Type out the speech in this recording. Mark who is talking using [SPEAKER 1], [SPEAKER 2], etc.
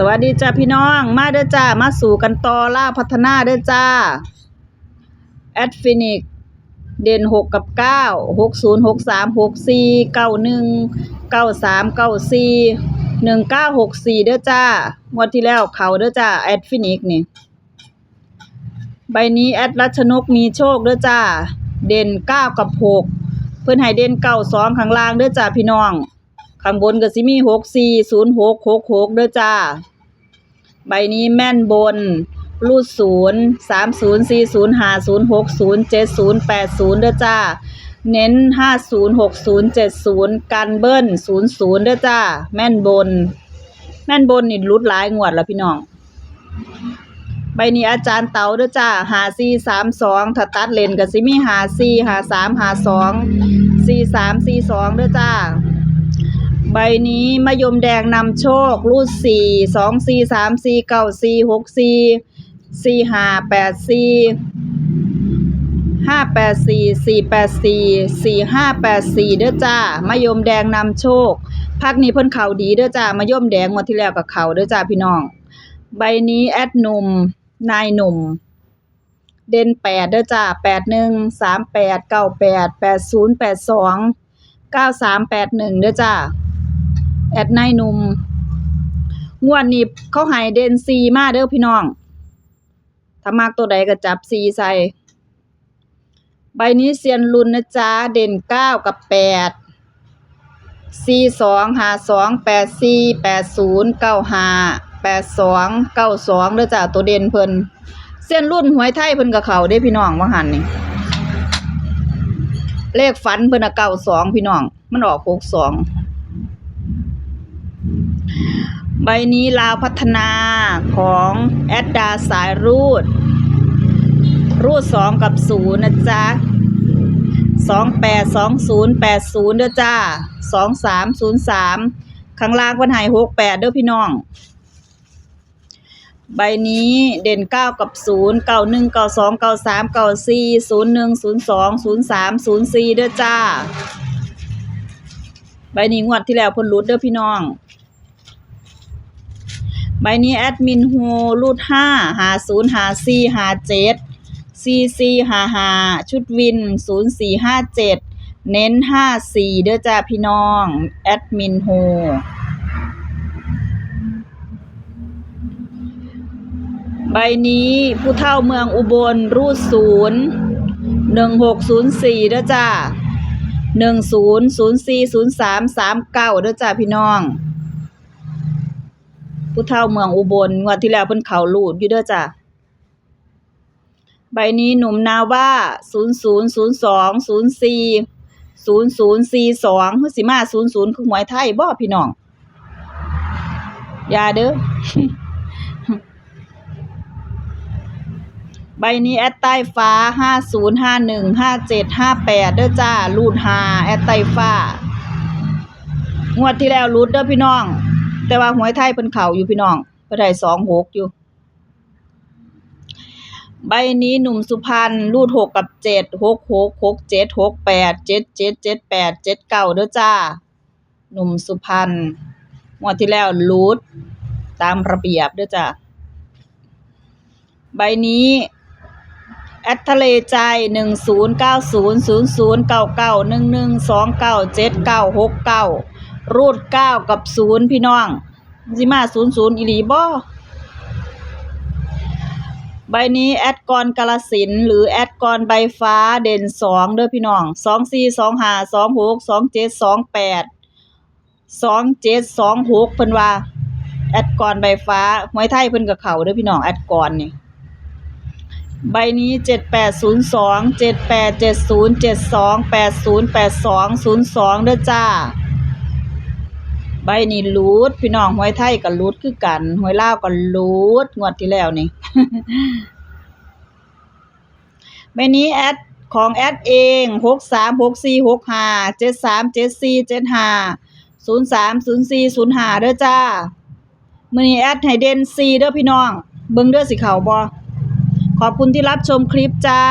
[SPEAKER 1] สวัสดีจ้าพี่น้อง มาเด้อจ้า มาสู่กันต่อล่าพัฒนาเด้อจ้า แอดฟินิกเด่นหกกับเก้าหกศูนย์หกสามหกสี่เก้าหนึ่งเก้าสามเก้าสี่หนึ่งเก้าหกสี่เด้อจ้างวดที่แล้วเขาเด้อจ้า แอดฟินิกนี่ ใบนี้แอดรัชนกมีโชคเด้อจ้า เด่นเก้ากับหกเพิ่อนให้เด่นเก้าสองข้างล่างเด้อจ้าพี่น้อง ข้างบนก็สิมีหกสี่ศูนย์หกหกหกเด้อจ้า ใบนี้แม่นบน รูดศูนย์สามศูนย์สี่ศูนย์ห้าศูนย์หกศูนย์เจ็ดศูนย์แปดศูนย์เด้อจ้า เน้นห้าศูนย์หกศูนย์เจ็ดศูนย์กันเบิ้ลศูนย์ศูนย์เด้อจ้า แม่นบน แม่นบนนี่รุดหลายงวดแล้วพี่น้องใบนี้อาจารย์เต๋าเด้อจ้าหาสี่สามสองถ้าตัดเลนก็สิมีหาสี่หาสามหาสองสี่สามสี่สองเด้อจ้า บนี้มะยมแดงนำโชค รูดสี่สองสี่สามสี่เก้าสี่หกสี่สี่ห้าแปดสี่ห้าแปดสี่สี่แปดสี่สี่ห้าแปดสี่เด้อจ้ามะยมแดงนำโชคพักนี้เพิ่นเข่าดีเด้อจ้ามะยมแดงงวดที่แล้วกับเข่าเด้อจ้าพี่น้อง ใบนี้แอดหนุ่มนายหนุ่ม เด่นแปดเด้อจ้าแปดหนึ่งสามแปดเก้าแปดแปดศูนย์แปดสองเก้าสามแปดหนึ่งเด้อจ้า แอดนายหนุ่มงวดนี้เขาให้เด่นซีมาเด้อพี่น้อง ถ้ามากตัวใดก็จับซีใส่ ใบนี้เซียนรุนนะจ๊ะ เด่นเก้ากับแปดซีสองหาสองแปดซีแปดศูนย์เก้าหาแปดสองเก้าสองเด้อจ้ะตัวเด่นเพิ่นเส้นรุ่นหวยไทยเพิ่นกับเขาได้พี่น้องว่าหันนี่เลขฝันเพิ่นน่ะเก้าสองพี่น้อง มันออกหกสอง ใบนี้ลาวพัฒนาของแอดดาสายรูด รูดสองกับศูนย์นะจ๊ะสองแปดสองศูนย์แปดศูนย์เด้อจ้าสองสามศูนย์สามข้างล่างวันหายหกแปดเด้อพี่น้อง ใบนี้เด่นเก้ากับศูนย์เก้าหนึ่งเก้าสองเก้าสามเก้าสี่ศูนย์หนึ่งศูนย์สองศูนย์สามศูนย์สี่เด้อจ้า ใบนี้งวดที่แล้วพ่นรุดเด้อพี่น้อง ใบนี้แอดมินโฮรูดห้าหาศูนย์หาสี่หาเจ็ดซีซีหาหาชุดวินศูนย์สี่ห้าเจ็ดเน้นห้าสี่เด้อจ้าพี่น้อง แอดมินโฮใบนี้ผู้เท่าเมืองอุบลรูดศูนย์หนึ่งหกศูนย์สี่เด้อจ้าหนึ่งศูนย์ศูนย์สี่ศูนย์สามสามเก้าเด้อจ้าพี่น้อง ผู้เฒ่าเมืองอุบล งวดที่แล้วเพิ่นเขาลูดอยู่เด้อจ้ะ ใบนี้หนุ่มนาว่าศูนย์ศูนย์ศูนย์สองศูนย์สี่ศูนย์ศูนย์สี่สองคือสิมาศูนย์ศูนย์คือหวยไทยบ่พี่น้อง อย่าเด้อ ใบนี้แอดใต้ฟ้าห้าศูนย์ห้าหนึ่งห้าเจ็ดห้าแปดเด้อจ้ารูดหาแอดใต้ฟ้างวดที่แล้วรูดเด้อพี่น้อง แต่ว่าหวยไทยเพิ่นเข่าอยู่พี่น้องเพิ่นได้สองหกอยู่ ใบนี้หนุ่มสุพรรณรูดหกกับเจ็ดหกหกหกเจ็ดหกแปดเจ็ดเจ็ดเจ็ดแปดเจ็ดเก้าเด้อจ้า หนุ่มสุพรรณงวดที่แล้วรูดตามระเบียบเด้อจ้าใบนี้แอตทะเลใจหนึ่งศูนย์เก้าศูนย์ศูนย์ศูนย์เก้าเก้าหนึ่งหนึ่งสองเก้าเจ็ดเก้าหกเก้า รูดเก้ากับศูนย์พี่น้องสิมาศูนย์ศูนย์อีหลีบ่ใบนี้แอดกรกาลสินหรือแอดกรใบฟ้าเด่นสองเด้อพี่น้องสองสี่สองห้าสองหกสองเจ็ดสองแปดสองเจ็ดสองหกเพิ่นว่าแอดกรใบฟ้าหวยไทยเพิ่นกับเขาเด้อพี่น้องแอดกรนี่ใบนี้เจ็ดแปดศูนย์สองเจ็ดแปดเจ็ดศูนย์เจ็ดสองแปดศูนย์แปดสองศูนย์สองเด้อจ้า ใบนี้รูดพี่น้องหวยไทยกับรูดคือกันหวยลาวกับรูดงวดที่แล้วนี่ใบนี้แอดของแอดเองหกสามหกสี่หกห้าเจ็ดสามเจ็ดสี่เจ็ดห้าศูนย์สามศูนย์สี่ศูนย์ห้าเด้อจ้ามือนี้แอดให้เดนสี่เด้อพี่น้อง เบิ่งเด้อสิเขาบ่ขอบคุณที่รับชมคลิปจ้า